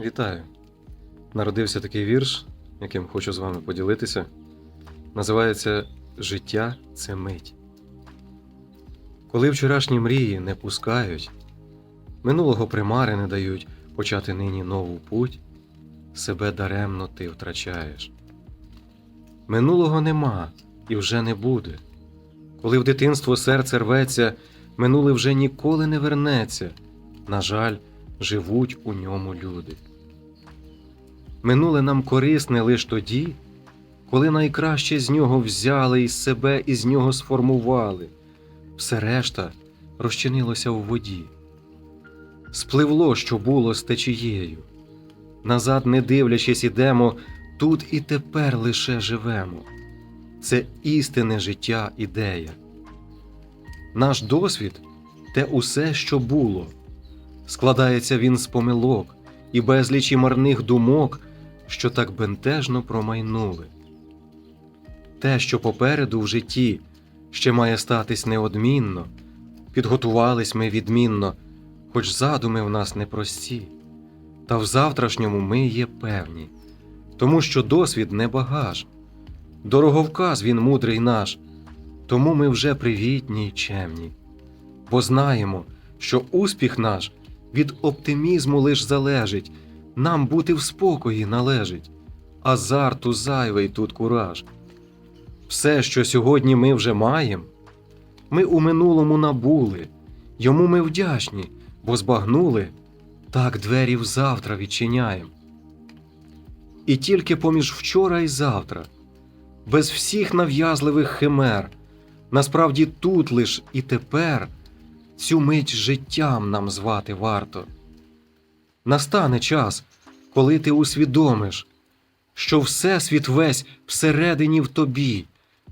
Вітаю! Народився такий вірш, яким хочу з вами поділитися. Називається Життя це мить. Коли вчорашні мрії не пускають, минулого примари не дають почати нині нову путь, себе даремно ти втрачаєш. Минулого нема і вже не буде. Коли в дитинство серце рветься, минуле вже ніколи не вернеться. На жаль, живуть у ньому люди. Минуле нам корисне лиш тоді, коли найкраще з нього взяли і себе із нього сформували, все решта розчинилося в воді. Спливло, що було з течією. Назад, не дивлячись, ідемо, тут і тепер лише живемо. Це істинне життя ідея. Наш досвід те усе, що було. Складається він з помилок і безлічі марних думок, що так бентежно промайнули. Те, що попереду в житті ще має статись неодмінно, підготувались ми відмінно, хоч задуми в нас непрості, та в завтрашньому ми є певні, тому що досвід не багаж, дороговказ він мудрий наш, тому ми вже привітні й чемні, бо знаємо, що успіх наш від оптимізму лиш залежить, нам бути в спокої належить, азарту зайвий тут кураж. Все, що сьогодні ми вже маєм, ми у минулому набули, йому ми вдячні, бо збагнули, так двері в завтра відчиняєм. І тільки поміж вчора і завтра, без всіх нав'язливих химер, насправді тут лиш і тепер цю мить життям нам звати варто. Настане час, коли ти усвідомиш, що Всесвіт весь всередині в тобі,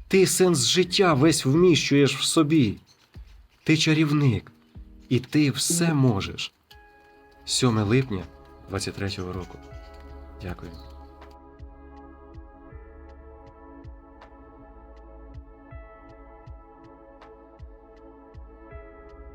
ти сенс життя весь вміщуєш в собі. Ти чарівник, і ти все можеш. 7 липня 23-го року. Дякую.